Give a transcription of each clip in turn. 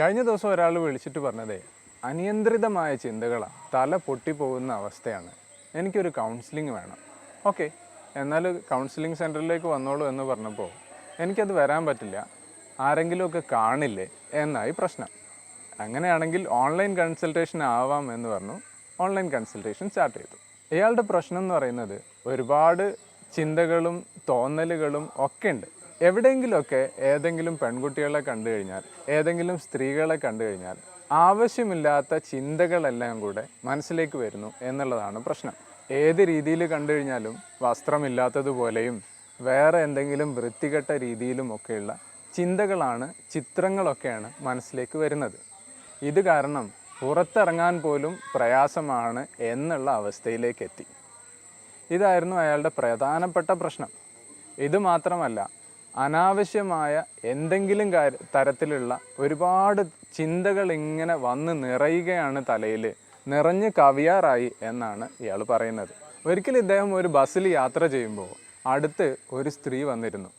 കഴിഞ്ഞ ദിവസം ഒരാൾ വിളിച്ചിട്ട് പറഞ്ഞതേ അനിയന്ത്രിതമായ ചിന്തകളാണ് തല പൊട്ടിപ്പോകുന്ന അവസ്ഥയാണ്. എനിക്കൊരു കൗൺസിലിംഗ് വേണം. ഓക്കെ എന്നാൽ കൗൺസിലിംഗ് സെന്ററിലേക്ക് വന്നോളൂ എന്ന് പറഞ്ഞപ്പോൾ എനിക്കത് വരാൻ പറ്റില്ല. ആരെങ്കിലുമൊക്കെ കാണില്ലേ? എന്നായി പ്രശ്നം. അങ്ങനെയാണെങ്കിൽ ഓൺലൈൻ കൺസൾട്ടേഷൻ ആവാം എന്ന് പറഞ്ഞു. ഓൺലൈൻ കൺസൾട്ടേഷൻ സ്റ്റാർട്ട് ചെയ്തു. ഇയാളുടെ പ്രശ്നം എന്ന് പറയുന്നത് ഒരുപാട് ചിന്തകളും തോന്നലുകളും ഒക്കെ ഉണ്ട്. എവിടെയെങ്കിലുമൊക്കെ ഏതെങ്കിലും പെൺകുട്ടികളെ കണ്ടു കഴിഞ്ഞാൽ ഏതെങ്കിലും സ്ത്രീകളെ കണ്ടു കഴിഞ്ഞാൽ ആവശ്യമില്ലാത്ത ചിന്തകളെല്ലാം കൂടെ മനസ്സിലേക്ക് വരുന്നു എന്നുള്ളതാണ് പ്രശ്നം. ഏത് രീതിയിൽ കണ്ടു കഴിഞ്ഞാലും വസ്ത്രമില്ലാത്തതുപോലെയും വേറെ എന്തെങ്കിലും വൃത്തികെട്ട രീതിയിലും ഒക്കെയുള്ള ചിന്തകളാണ് ചിത്രങ്ങളൊക്കെയാണ് മനസ്സിലേക്ക് വരുന്നത്. ഇത് കാരണം പുറത്തിറങ്ങാൻ പോലും പ്രയാസമാണ് എന്നുള്ള അവസ്ഥയിലേക്കെത്തി ഇതായിരുന്നു അയാളുടെ പ്രധാനപ്പെട്ട പ്രശ്നം. ഇത് മാത്രമല്ല അനാവശ്യമായ എന്തെങ്കിലും കാര്യ തരത്തിലുള്ള ഒരുപാട് ചിന്തകൾ ഇങ്ങനെ വന്ന് നിറയുകയാണ് തലയിൽ. നിറഞ്ഞ് കവിയാറായി എന്നാണ് ഇയാൾ പറയുന്നത്. ഒരിക്കൽ ഇദ്ദേഹം ഒരു ബസ്സിൽ യാത്ര ചെയ്യുമ്പോൾ അടുത്ത് ഒരു സ്ത്രീ വന്നിരുന്നു.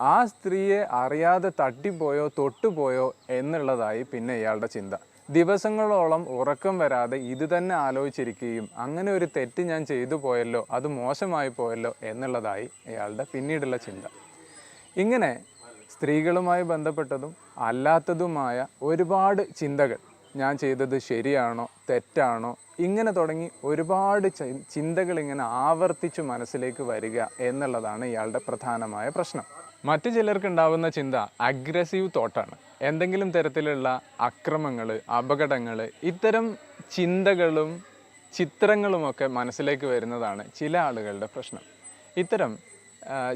ആ സ്ത്രീയെ അറിയാതെ തട്ടിപ്പോയോ തൊട്ടുപോയോ എന്നുള്ളതായി പിന്നെ ഇയാളുടെ ചിന്ത. ദിവസങ്ങളോളം ഉറക്കം വരാതെ ഇത് തന്നെ ആലോചിച്ചിരിക്കുകയും അങ്ങനെ ഒരു തെറ്റ് ഞാൻ ചെയ്തു പോയല്ലോ അത് മോശമായി പോയല്ലോ എന്നുള്ളതായി ഇയാളുടെ പിന്നീടുള്ള ചിന്ത. ഇങ്ങനെ സ്ത്രീകളുമായി ബന്ധപ്പെട്ടതും അല്ലാത്തതുമായ ഒരുപാട് ചിന്തകൾ ഞാൻ ചെയ്തത് ശരിയാണോ തെറ്റാണോ ഇങ്ങനെ തുടങ്ങി ഒരുപാട് ചിന്തകൾ ഇങ്ങനെ ആവർത്തിച്ച് മനസ്സിലേക്ക് വരിക എന്നുള്ളതാണ് ഇയാളുടെ പ്രധാനമായ പ്രശ്നം. മറ്റു ചിലർക്ക് ഉണ്ടാവുന്ന ചിന്ത അഗ്രസീവ് തോട്ടാണ് എന്തെങ്കിലും തരത്തിലുള്ള അക്രമങ്ങൾ അപകടങ്ങൾ ഇത്തരം ചിന്തകളും ചിത്രങ്ങളുമൊക്കെ മനസ്സിലേക്ക് വരുന്നതാണ് ചില ആളുകളുടെ പ്രശ്നം. ഇത്തരം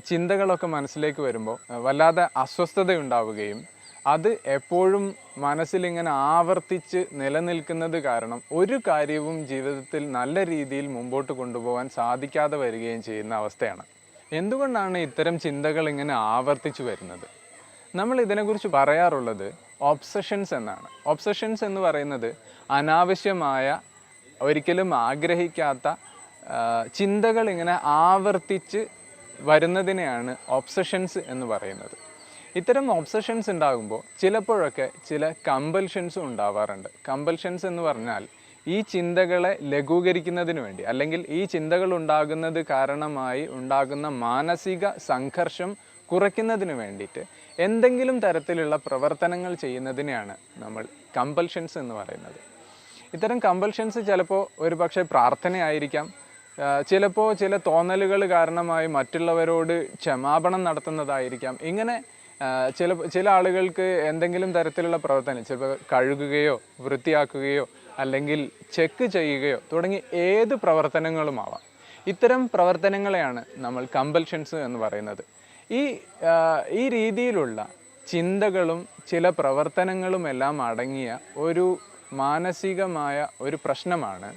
ചിന്തകളൊക്കെ മനസ്സിലേക്ക് വരുമ്പോൾ വല്ലാതെ അസ്വസ്ഥത ഉണ്ടാവുകയും അത് എപ്പോഴും മനസ്സിലിങ്ങനെ ആവർത്തിച്ച് നിലനിൽക്കുന്നത് കാരണം ഒരു കാര്യവും ജീവിതത്തിൽ നല്ല രീതിയിൽ മുമ്പോട്ട് കൊണ്ടുപോകാൻ സാധിക്കാതെ വരികയും ചെയ്യുന്ന അവസ്ഥയാണ്. എന്തുകൊണ്ടാണ് ഇത്തരം ചിന്തകൾ ഇങ്ങനെ ആവർത്തിച്ചു വരുന്നത്? നമ്മൾ ഇതിനെക്കുറിച്ച് പറയാറുള്ളത് ഒബ്സഷൻസ് എന്നാണ്. ഒബ്സഷൻസ് എന്ന് പറയുന്നത് അനാവശ്യമായ ഒരിക്കലും ആഗ്രഹിക്കാത്ത ചിന്തകൾ ഇങ്ങനെ ആവർത്തിച്ച് വരുന്നതിനെയാണ് ഒബ്സഷൻസ് എന്ന് പറയുന്നത്. ഇത്തരം ഒബ്സഷൻസ് ഉണ്ടാകുമ്പോൾ ചിലപ്പോഴൊക്കെ ചില കമ്പൽഷൻസും ഉണ്ടാവാറുണ്ട്. കമ്പൽഷൻസ് എന്ന് പറഞ്ഞാൽ ഈ ചിന്തകളെ ലഘൂകരിക്കുന്നതിന് വേണ്ടി അല്ലെങ്കിൽ ഈ ചിന്തകൾ ഉണ്ടാകുന്നത് കാരണമായി ഉണ്ടാകുന്ന മാനസിക സംഘർഷം കുറയ്ക്കുന്നതിന് വേണ്ടിയിട്ട് എന്തെങ്കിലും തരത്തിലുള്ള പ്രവർത്തനങ്ങൾ ചെയ്യുന്നതിനെയാണ് നമ്മൾ കമ്പൽഷൻസ് എന്ന് പറയുന്നത്. ഇത്തരം കമ്പൽഷൻസ് ചിലപ്പോൾ ഒരു പക്ഷേ പ്രാർത്ഥനയായിരിക്കാം ചിലപ്പോൾ ചില തോന്നലുകൾ കാരണമായി മറ്റുള്ളവരോട് ക്ഷമാപണം നടത്തുന്നതായിരിക്കാം. ഇങ്ങനെ ചില ചില ആളുകൾക്ക് എന്തെങ്കിലും തരത്തിലുള്ള പ്രവർത്തനം ചിലപ്പോൾ കഴുകുകയോ വൃത്തിയാക്കുകയോ അല്ലെങ്കിൽ ചെക്ക് ചെയ്യുകയോ തുടങ്ങി ഏത് പ്രവർത്തനങ്ങളുമാവാം. ഇത്തരം പ്രവർത്തനങ്ങളെയാണ് നമ്മൾ കമ്പൽഷൻസ് എന്ന് പറയുന്നത്. ഈ ഈ രീതിയിലുള്ള ചിന്തകളും ചില പ്രവർത്തനങ്ങളും എല്ലാം അടങ്ങിയ ഒരു മാനസികമായ ഒരു പ്രശ്നമാണ്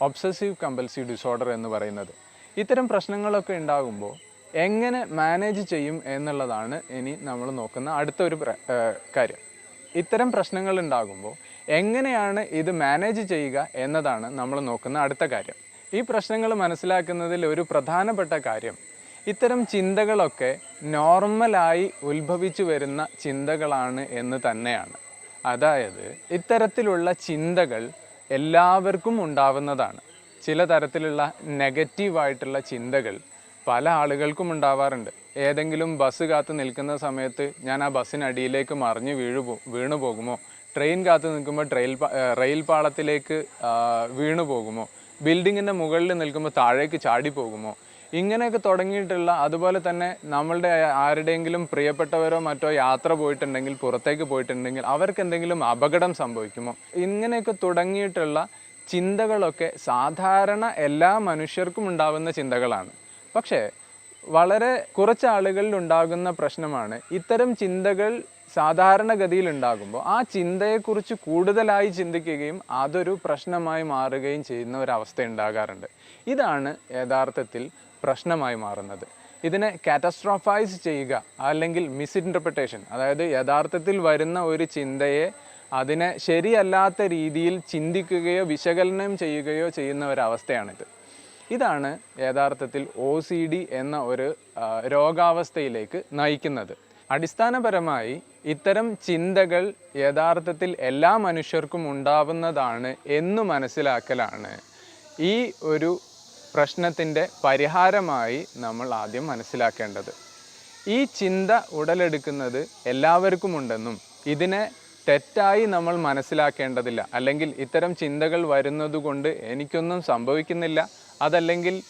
ഒബ്സസീവ് കമ്പൽസീവ് ഡിസോർഡർ എന്ന് പറയുന്നത്. ഇത്തരം പ്രശ്നങ്ങളൊക്കെ ഉണ്ടാകുമ്പോൾ എങ്ങനെ മാനേജ് ചെയ്യും എന്നുള്ളതാണ് ഇനി നമ്മൾ നോക്കുന്ന അടുത്ത ഒരു കാര്യം. ഇത്തരം പ്രശ്നങ്ങൾ ഉണ്ടാകുമ്പോൾ എങ്ങനെയാണ് ഇത് മാനേജ് ചെയ്യുക എന്നതാണ് നമ്മൾ നോക്കുന്ന അടുത്ത കാര്യം. ഈ പ്രശ്നങ്ങൾ മനസ്സിലാക്കുന്നതിൽ ഒരു പ്രധാനപ്പെട്ട കാര്യം ഇത്തരം ചിന്തകളൊക്കെ നോർമലായി ഉത്ഭവിച്ചു വരുന്ന ചിന്തകളാണ് എന്ന് തന്നെയാണ്. അതായത് ഇത്തരത്തിലുള്ള ചിന്തകൾ എല്ലാവർക്കും ഉണ്ടാവുന്നതാണ്. ചില തരത്തിലുള്ള നെഗറ്റീവായിട്ടുള്ള ചിന്തകൾ പല ആളുകൾക്കും ഉണ്ടാവാറുണ്ട്. ഏതെങ്കിലും ബസ് കാത്ത് നിൽക്കുന്ന സമയത്ത് ഞാൻ ആ ബസ്സിനടിയിലേക്ക് മറിഞ്ഞ് വീഴു വീണു പോകുമോ? ട്രെയിൻ കാത്ത് നിൽക്കുമ്പോൾ ട്രെയിൽ റെയിൽ പാളത്തിലേക്ക് വീണു പോകുമോ? ബിൽഡിങ്ങിന്റെ മുകളിൽ നിൽക്കുമ്പോൾ താഴേക്ക് ചാടി പോകുമോ? ഇങ്ങനെയൊക്കെ തുടങ്ങിയിട്ടുള്ള അതുപോലെ തന്നെ നമ്മളുടെ ആരുടെയെങ്കിലും പ്രിയപ്പെട്ടവരോ മറ്റോ യാത്ര പോയിട്ടുണ്ടെങ്കിൽ പുറത്തേക്ക് പോയിട്ടുണ്ടെങ്കിൽ അവർക്ക് എന്തെങ്കിലും അപകടം സംഭവിക്കുമോ? ഇങ്ങനെയൊക്കെ തുടങ്ങിയിട്ടുള്ള ചിന്തകളൊക്കെ സാധാരണ എല്ലാ മനുഷ്യർക്കും ഉണ്ടാവുന്ന ചിന്തകളാണ്. പക്ഷേ വളരെ കുറച്ച് ആളുകളിൽ ഉണ്ടാകുന്ന പ്രശ്നമാണ് ഇത്തരം ചിന്തകൾ സാധാരണഗതിയിൽ ഉണ്ടാകുമ്പോൾ ആ ചിന്തയെക്കുറിച്ച് കൂടുതലായി ചിന്തിക്കുകയും അതൊരു പ്രശ്നമായി മാറുകയും ചെയ്യുന്ന ഒരവസ്ഥ ഉണ്ടാകാറുണ്ട്. ഇതാണ് യഥാർത്ഥത്തിൽ പ്രശ്നമായി മാറുന്നത്. ഇതിനെ കാറ്റസ്ട്രോഫൈസ് ചെയ്യുക അല്ലെങ്കിൽ മിസ്ഇന്റർപ്രിട്ടേഷൻ അതായത് യഥാർത്ഥത്തിൽ വരുന്ന ഒരു ചിന്തയെ അതിനെ ശരിയല്ലാത്ത രീതിയിൽ ചിന്തിക്കുകയോ വിശകലനം ചെയ്യുകയോ ചെയ്യുന്ന ഒരവസ്ഥയാണിത്. ഇതാണ് യഥാർത്ഥത്തിൽ ഒ സി ഡി എന്ന ഒരു രോഗാവസ്ഥയിലേക്ക് നയിക്കുന്നത്. അടിസ്ഥാനപരമായി ഇത്തരം ചിന്തകൾ യഥാർത്ഥത്തിൽ എല്ലാ മനുഷ്യർക്കും ഉണ്ടാവുന്നതാണ് എന്ന് മനസ്സിലാക്കലാണ്. ഈ ഒരു പ്രശ്നത്തിന്റെ പരിഹാരമായി നമ്മൾ ആദ്യം മനസ്സിലാക്കേണ്ടത്. ഈ ചിന്ത ഉടലെടുക്കുന്നത് എല്ലാവർക്കും ഉണ്ടെന്നും ഇതിനെ തെറ്റായി നമ്മൾ മനസ്സിലാക്കേണ്ടതില്ല. അല്ലെങ്കിൽ ഇത്തരം ചിന്തകൾ വരുന്നത് കൊണ്ട് എനിക്കൊന്നും സംഭവിക്കുന്നില്ല. അതല്ലെങ്കിൽ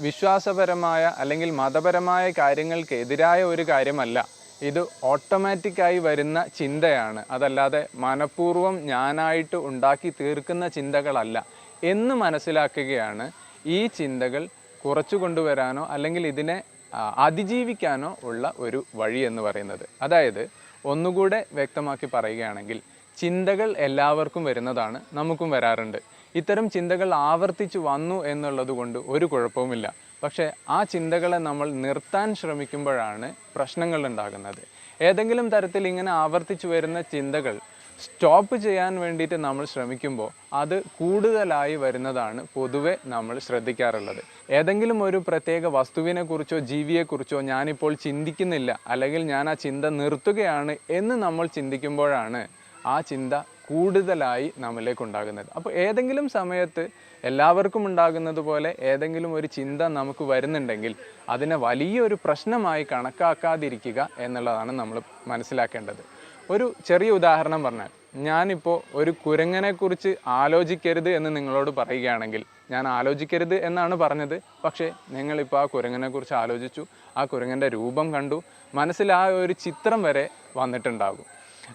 വിശ്വാസപരമായ അല്ലെങ്കിൽ മതപരമായ കാര്യങ്ങൾക്ക് എതിരായ ഒരു കാര്യമല്ല. ഇത് ഓട്ടോമാറ്റിക്കായി വരുന്ന ചിന്തയാണ്. അതല്ലാതെ മനഃപൂർവം ഞാനായിട്ട് ഉണ്ടാക്കി തീർക്കുന്ന ചിന്തകളല്ല. എന്ന് മനസ്സിലാക്കുകയാണ് ഈ ചിന്തകൾ കുറച്ചു കൊണ്ടുവരാനോ അല്ലെങ്കിൽ ഇതിനെ അതിജീവിക്കാനോ ഉള്ള ഒരു വഴി എന്ന് പറയുന്നത്. അതായത് ഒന്നുകൂടെ വ്യക്തമാക്കി പറയുകയാണെങ്കിൽ ചിന്തകൾ എല്ലാവർക്കും വരുന്നതാണ് നമുക്കും വരാറുണ്ട്. ഇത്തരം ചിന്തകൾ ആവർത്തിച്ചു വന്നു എന്നുള്ളത് കൊണ്ട് ഒരു കുഴപ്പവുമില്ല. പക്ഷേ ആ ചിന്തകളെ നമ്മൾ നിർത്താൻ ശ്രമിക്കുമ്പോഴാണ് പ്രശ്നങ്ങൾ ഉണ്ടാകുന്നത്. ഏതെങ്കിലും തരത്തിൽ ഇങ്ങനെ ആവർത്തിച്ചു വരുന്ന ചിന്തകൾ സ്റ്റോപ്പ് ചെയ്യാൻ വേണ്ടിയിട്ട് നമ്മൾ ശ്രമിക്കുമ്പോൾ അത് കൂടുതലായി വരുന്നതാണ് പൊതുവെ നമ്മൾ ശ്രദ്ധിക്കാറുള്ളത്. ഏതെങ്കിലും ഒരു പ്രത്യേക വസ്തുവിനെ കുറിച്ചോ ജീവിയെക്കുറിച്ചോ ഞാനിപ്പോൾ ചിന്തിക്കുന്നില്ല അല്ലെങ്കിൽ ഞാൻ ആ ചിന്ത നിർത്തുകയാണ് എന്ന് നമ്മൾ ചിന്തിക്കുമ്പോഴാണ് ആ ചിന്ത കൂടുതലായി നമ്മിലേക്ക് ഉണ്ടാകുന്നത്. അപ്പോൾ ഏതെങ്കിലും സമയത്ത് എല്ലാവർക്കും ഉണ്ടാകുന്നത് പോലെ ഏതെങ്കിലും ഒരു ചിന്ത നമുക്ക് വരുന്നുണ്ടെങ്കിൽ അതിനെ വലിയൊരു പ്രശ്നമായി കണക്കാക്കാതിരിക്കുക എന്നുള്ളതാണ് നമ്മൾ മനസ്സിലാക്കേണ്ടത്. ഒരു ചെറിയ ഉദാഹരണം പറഞ്ഞാൽ ഞാനിപ്പോൾ ഒരു കുരങ്ങനെക്കുറിച്ച് ആലോചിക്കരുത് എന്ന് നിങ്ങളോട് പറയുകയാണെങ്കിൽ ഞാൻ ആലോചിക്കരുത് എന്നാണ് പറഞ്ഞത്. പക്ഷേ നിങ്ങളിപ്പോൾ ആ കുരങ്ങനെക്കുറിച്ച് ആലോചിച്ചു ആ കുരങ്ങന്റെ രൂപം കണ്ടു മനസ്സിൽ ആ ഒരു ചിത്രം വരെ വന്നിട്ടുണ്ടാകും.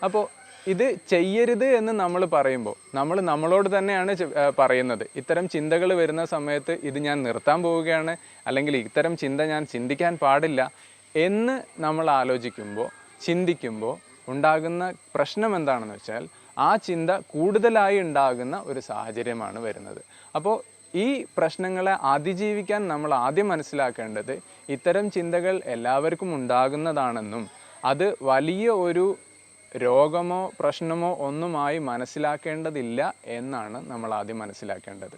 അപ്പോൾ ഇത് ചെയ്യരുത് എന്ന് നമ്മൾ പറയുമ്പോൾ നമ്മൾ നമ്മളോട് തന്നെയാണ് പറയുന്നത്. ഇത്തരം ചിന്തകൾ വരുന്ന സമയത്ത് ഇത് ഞാൻ നിർത്താൻ പോവുകയാണ് അല്ലെങ്കിൽ ഇത്തരം ചിന്ത ഞാൻ ചിന്തിക്കാൻ പാടില്ല എന്ന് നമ്മൾ ആലോചിക്കുമ്പോൾ ചിന്തിക്കുമ്പോൾ ഉണ്ടാകുന്ന പ്രശ്നം എന്താണെന്ന് വെച്ചാൽ ആ ചിന്ത കൂടുതലായി ഉണ്ടാകുന്ന ഒരു സാഹചര്യമാണ് വരുന്നത്. അപ്പോൾ ഈ പ്രശ്നങ്ങളെ അതിജീവിക്കാൻ നമ്മൾ ആദ്യം മനസ്സിലാക്കേണ്ടത് ഇത്തരം ചിന്തകൾ എല്ലാവർക്കും ഉണ്ടാകുന്നതാണെന്നും അത് വലിയ ഒരു രോഗമോ പ്രശ്നമോ ഒന്നുമായി മനസ്സിലാക്കേണ്ടതില്ല എന്നാണ് നമ്മൾ ആദ്യം മനസ്സിലാക്കേണ്ടത്.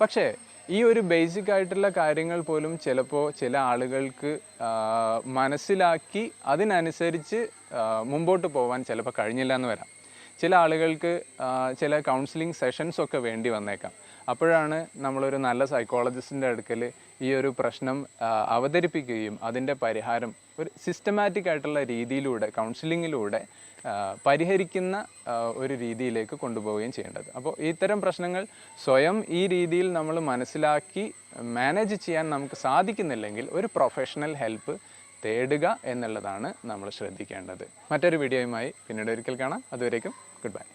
പക്ഷേ ഈ ഒരു ബേസിക് ആയിട്ടുള്ള കാര്യങ്ങൾ പോലും ചിലപ്പോൾ ചില ആളുകൾക്ക് മനസ്സിലാക്കി അതിനനുസരിച്ച് മുമ്പോട്ട് പോകാൻ ചിലപ്പോൾ കഴിഞ്ഞില്ല എന്ന് വരാം. ചില ആളുകൾക്ക് ചില കൗൺസിലിംഗ് സെഷൻസ് ഒക്കെ വേണ്ടി വന്നേക്കാം. അപ്പോഴാണ് നമ്മളൊരു നല്ല സൈക്കോളജിസ്റ്റിന്റെ അടുക്കൽ ഈ ഒരു പ്രശ്നം അവതരിപ്പിക്കുകയും അതിന്റെ പരിഹാരം ഒരു സിസ്റ്റമാറ്റിക് ആയിട്ടുള്ള രീതിയിലൂടെ കൗൺസിലിങ്ങിലൂടെ പരിഹരിക്കുന്ന ഒരു രീതിയിലേക്ക് കൊണ്ടുപോവുകയും ചെയ്യേണ്ടത്. അപ്പോൾ ഇത്തരം പ്രശ്നങ്ങൾ സ്വയം ഈ രീതിയിൽ നമ്മൾ മനസ്സിലാക്കി മാനേജ് ചെയ്യാൻ നമുക്ക് സാധിക്കുന്നില്ലെങ്കിൽ ഒരു പ്രൊഫഷണൽ ഹെൽപ്പ് തേടുക എന്നുള്ളതാണ് നമ്മൾ ശ്രദ്ധിക്കേണ്ടത്. മറ്റൊരു വീഡിയോയുമായി പിന്നീട് ഒരിക്കൽ കാണാം. അതുവരേക്കും ഗുഡ് ബൈ